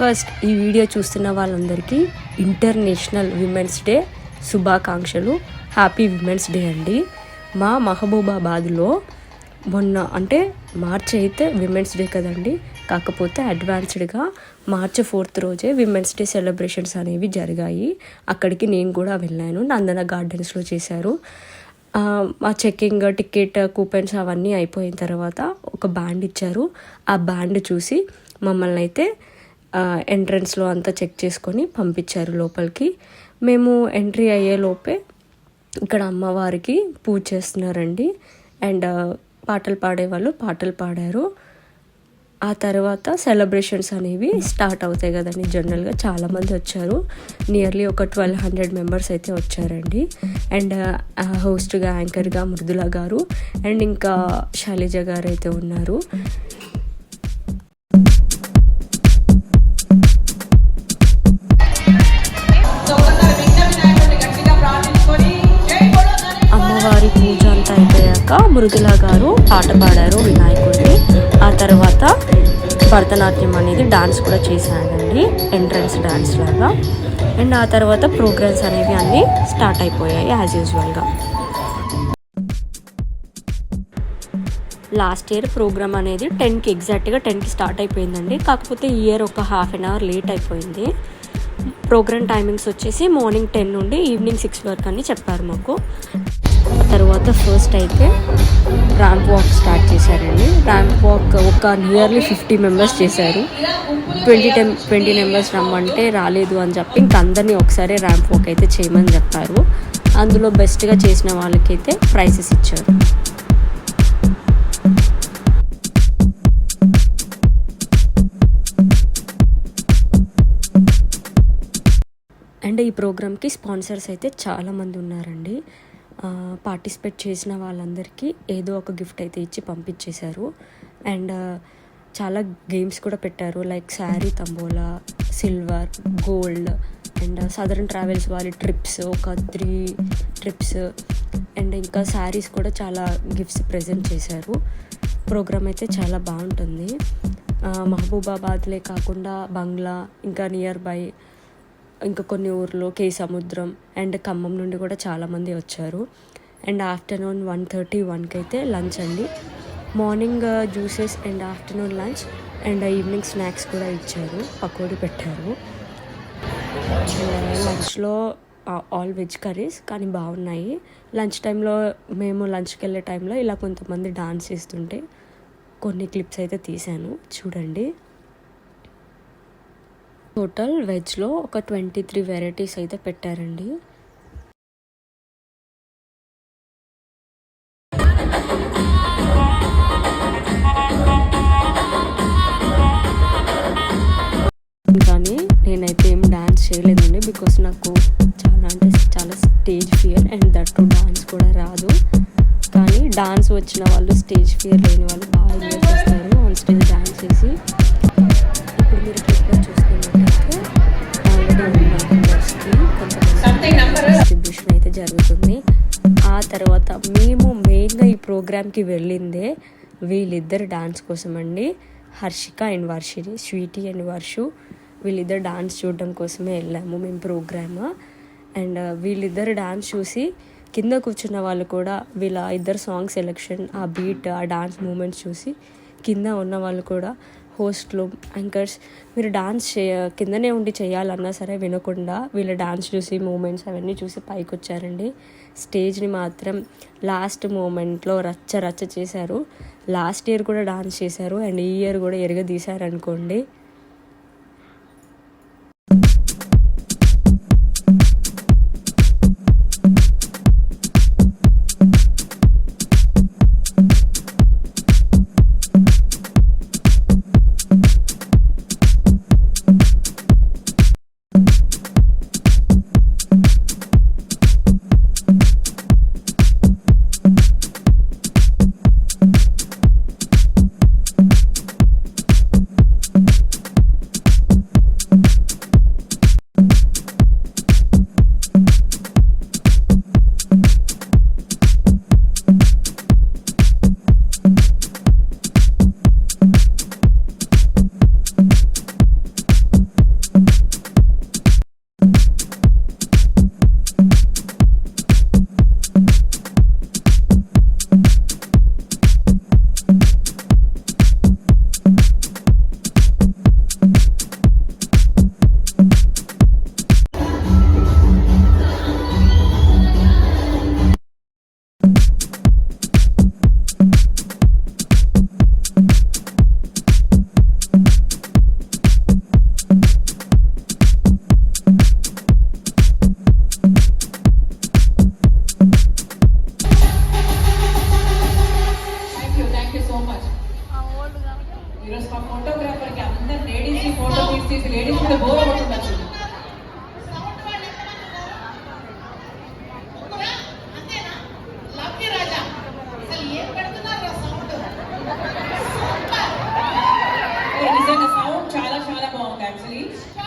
First ఈ video చూస్తున్న వాళ్ళందరికీ ఇంటర్నేషనల్ విమెన్స్ డే శుభాకాంక్షలు. హ్యాపీ విమెన్స్ డే అండి. మా మహబూబాబాద్లో మొన్న అంటే మార్చి అయితే విమెన్స్ డే కదండి. కాకపోతే అడ్వాన్స్డ్గా మార్చి ఫోర్త్ రోజే విమెన్స్ డే సెలబ్రేషన్స్ అనేవి జరిగాయి. అక్కడికి నేను కూడా వెళ్ళాను. నందన గార్డెన్స్లో చేశారు. మా చెక్కింగ్ టికెట్ కూపెన్స్ అవన్నీ అయిపోయిన తర్వాత ఒక బ్యాండ్ ఇచ్చారు. ఆ బ్యాండ్ చూసి మమ్మల్ని అయితే ఎంట్రన్స్లో అంతా చెక్ చేసుకొని పంపించారు లోపలికి. మేము ఎంట్రీ అయ్యే లోపే ఇక్కడ అమ్మవారికి పూజ చేస్తున్నారండి. అండ్ పాటలు పాడేవాళ్ళు పాటలు పాడారు. ఆ తర్వాత సెలబ్రేషన్స్ అనేవి స్టార్ట్ అవుతాయి కదండి జనరల్గా చాలామంది వచ్చారు. నియర్లీ ఒక ట్వెల్వ్ హండ్రెడ్ మెంబర్స్ అయితే వచ్చారండి. అండ్ హోస్ట్గా యాంకర్గా మృదుల గారు. అండ్ ఇంకా శైలజ గారు అయితే ఉన్నారు. అయిపోయాక మృదుల గారు పాట పాడారు వినాయకుడిని. ఆ తర్వాత భరతనాట్యం అనేది డాన్స్ కూడా చేశానండి ఎంట్రన్స్ డాన్స్ లాగా. అండ్ ఆ తర్వాత ప్రోగ్రామ్స్ అనేవి అన్నీ స్టార్ట్ అయిపోయాయి యాజ్ యూజువల్గా. లాస్ట్ ఇయర్ ప్రోగ్రామ్ అనేది టెన్కి ఎగ్జాక్ట్గా టెన్కి స్టార్ట్ అయిపోయిందండి. కాకపోతే ఈ ఇయర్ ఒక హాఫ్ అన్ అవర్ లేట్ అయిపోయింది. ప్రోగ్రామ్ టైమింగ్స్ వచ్చేసి మార్నింగ్ టెన్ నుండి ఈవినింగ్ సిక్స్ వరకు అని చెప్పారు మాకు. తర్వాత ఫస్ట్ అయితే ర్యాంప్ వాక్ స్టార్ట్ చేశారండి. ర్యాంప్ వాక్ ఒక నియర్లీ ఫిఫ్టీ మెంబర్స్ చేశారు. ట్వంటీ టెన్ ట్వంటీ మెంబర్స్ రమ్మంటే రాలేదు అని చెప్పి ఇంక అందరినీ ఒకసారి ర్యాంప్ వాక్ అయితే చేయమని చెప్పారు. అందులో బెస్ట్గా చేసిన వాళ్ళకైతే ప్రైసెస్ ఇచ్చారు. అండ్ ఈ ప్రోగ్రామ్కి స్పాన్సర్స్ అయితే చాలామంది ఉన్నారండి. పార్టిసిపేట్ చేసిన వాళ్ళందరికీ ఏదో ఒక గిఫ్ట్ అయితే ఇచ్చి పంపించేశారు. అండ్ చాలా గేమ్స్ కూడా పెట్టారు. Like saree tambola silver gold and Southern Travels వాళ్ళ ట్రిప్స్ ఒక త్రీ ట్రిప్స్ అండ్ ఇంకా శారీస్ కూడా చాలా గిఫ్ట్స్ ప్రజెంట్ చేశారు. ప్రోగ్రామ్ అయితే చాలా బాగుంటుంది. మహబూబాబాద్లే కాకుండా బంగ్లా ఇంకా నియర్ బై ఇంకా కొన్ని ఊర్లో కే సముద్రం అండ్ ఖమ్మం నుండి కూడా చాలామంది వచ్చారు. అండ్ ఆఫ్టర్నూన్ వన్ థర్టీ వన్కి అయితే లంచ్ అండి. Morning uh, juices and afternoon lunch and uh, evening snacks కూడా ఇచ్చారు. పకోడీ పెట్టారు. లంచ్లో uh, ఆల్ వెజ్ కర్రీస్ కానీ బాగున్నాయి. లంచ్ టైంలో మేము లంచ్కి వెళ్ళే టైంలో ఇలా కొంతమంది డాన్స్ చేస్తుంటే కొన్ని క్లిప్స్ అయితే తీశాను. చూడండి. టోటల్ వెజ్లో ఒక ట్వంటీ త్రీ వెరైటీస్ అయితే పెట్టారండి. కానీ నేనైతే ఏం డాన్స్ చేయలేదండి బికాస్ నాకు చాలా అంటే చాలా stage fear and that to dance కూడా రాదు. కానీ డాన్స్ వచ్చిన వాళ్ళు స్టేజ్ ఫియర్ లేని వాళ్ళు బాగా ఎంజాయ్ చేస్తారు. ఆన్ స్టేజ్ జరుగుతుంది. ఆ తర్వాత మేము మెయిన్గా ఈ ప్రోగ్రామ్కి వెళ్ళిందే వీళ్ళిద్దరు డాన్స్ కోసం అండి Harshika and Varshini sweety and Varshu వీళ్ళిద్దరు డాన్స్ చూడడం కోసమే వెళ్ళాము మేము ప్రోగ్రామ్ అండ్ uh, వీళ్ళిద్దరు డాన్స్ చూసి కింద కూర్చున్న వాళ్ళు కూడా వీళ్ళ ఇద్దరు సాంగ్ సెలెక్షన్ ఆ బీట్ ఆ డాన్స్ మూమెంట్స్ చూసి కింద ఉన్న వాళ్ళు కూడా హోస్ట్లు యాంకర్స్ మీరు డాన్స్ చేయ కిందనే ఉండి చేయాలన్నా సరే వినకుండా వీళ్ళ డాన్స్ చూసి మూమెంట్స్ అవన్నీ చూసి పైకి వచ్చారండి స్టేజ్ని మాత్రం లాస్ట్ మూమెంట్లో రచ్చ రచ్చ చేశారు. లాస్ట్ ఇయర్ కూడా డాన్స్ చేశారు. అండ్ ఈ ఇయర్ కూడా ఎరగదీశారు అనుకోండి congratulations.